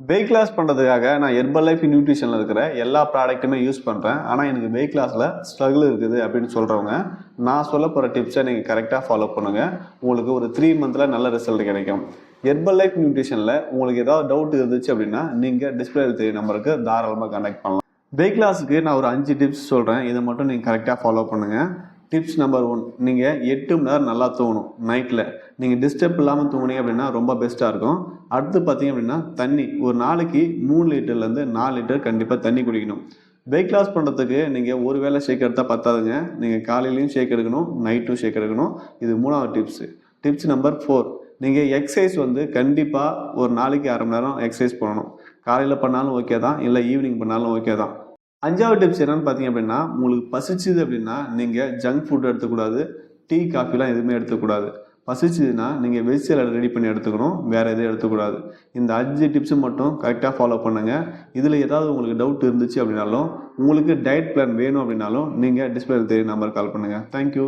Weight loss பண்ணுறதுக்காக நான் herbal life நியூட்ரிஷனில் இருக்கிற எல்லா ப்ராடக்ட்டுமே யூஸ் பண்ணுறேன் ஆனால் எனக்கு வெயிட் லாஸில் ஸ்ட்ரகிள் இருக்குது அப்படின்னு சொல்கிறவங்க நான் சொல்ல போகிற டிப்ஸை நீங்கள் கரெக்டாக ஃபாலோ பண்ணுங்கள் உங்களுக்கு ஒரு த்ரீ மந்தில் நல்ல ரிசல்ட் கிடைக்கும். ஹெர்பல் லைஃப் நியூட்ரிஷனில் உங்களுக்கு ஏதாவது டவுட் இருந்துச்சு அப்படின்னா நீங்கள் டிஸ்பிளே தெரிய நம்பருக்கு தாராளமாக கனெக்ட் பண்ணலாம். வெயிட் லாஸுக்கு நான் ஒரு அஞ்சு டிப்ஸ் சொல்கிறேன் இதை மட்டும் நீங்கள் கரெக்டாக ஃபாலோ பண்ணுங்கள் டிப்ஸ் நம்பர் ஒன் நீங்கள் எட்டு மணி நேரம் நல்லா தூங்கணும் நைட்டில் நீங்கள் டிஸ்டர்ப் இல்லாமல் தூங்குனீங்க அப்படின்னா ரொம்ப பெஸ்ட்டாக இருக்கும். அடுத்து பார்த்தீங்க அப்படின்னா தண்ணி. ஒரு நாளைக்கு மூணு லிட்டர்லேருந்து நாலு லிட்டர் கண்டிப்பாக தண்ணி குடிக்கணும். வெயிட் லாஸ் பண்ணுறதுக்கு நீங்கள் ஒரு வேளை ஷேக் எடுத்தால் பத்தாதுங்க. நீங்கள் காலையிலையும் ஷேக் எடுக்கணும் நைட்டும் ஷேக் எடுக்கணும். இது மூணாவது டிப்ஸு டிப்ஸ் நம்பர் ஃபோர் நீங்கள் எக்ஸசைஸ் வந்து கண்டிப்பாக ஒரு நாளைக்கு அரை மணி நேரம் எக்ஸசைஸ் பண்ணணும். காலையில் பண்ணாலும் ஓகே தான் இல்லை ஈவினிங் பண்ணாலும் ஓகே தான். அஞ்சாவது டிப்ஸ் என்னன்னு பார்த்தீங்க அப்படின்னா உங்களுக்கு பசிச்சுது அப்படின்னா நீங்கள் ஜங்க் ஃபுட் எடுத்துக்கூடாது டீ காஃபிலாம் எதுவுமே எடுத்துக்கூடாது. பசிச்சுதுன்னா நீங்கள் வெஜ் சாலட் ரெடி பண்ணி எடுத்துக்கணும் வேறு எதுவும் எடுத்துக்கூடாது. இந்த அஞ்சு டிப்ஸு மட்டும் கரெக்டாக ஃபாலோ பண்ணுங்கள் இதில் ஏதாவது உங்களுக்கு டவுட் இருந்துச்சு அப்படின்னாலும் உங்களுக்கு டயட் பிளான் வேணும் அப்படின்னாலும் நீங்கள் டிஸ்பிளே தெரிய நம்பர் கால் பண்ணுங்கள் தேங்க்யூ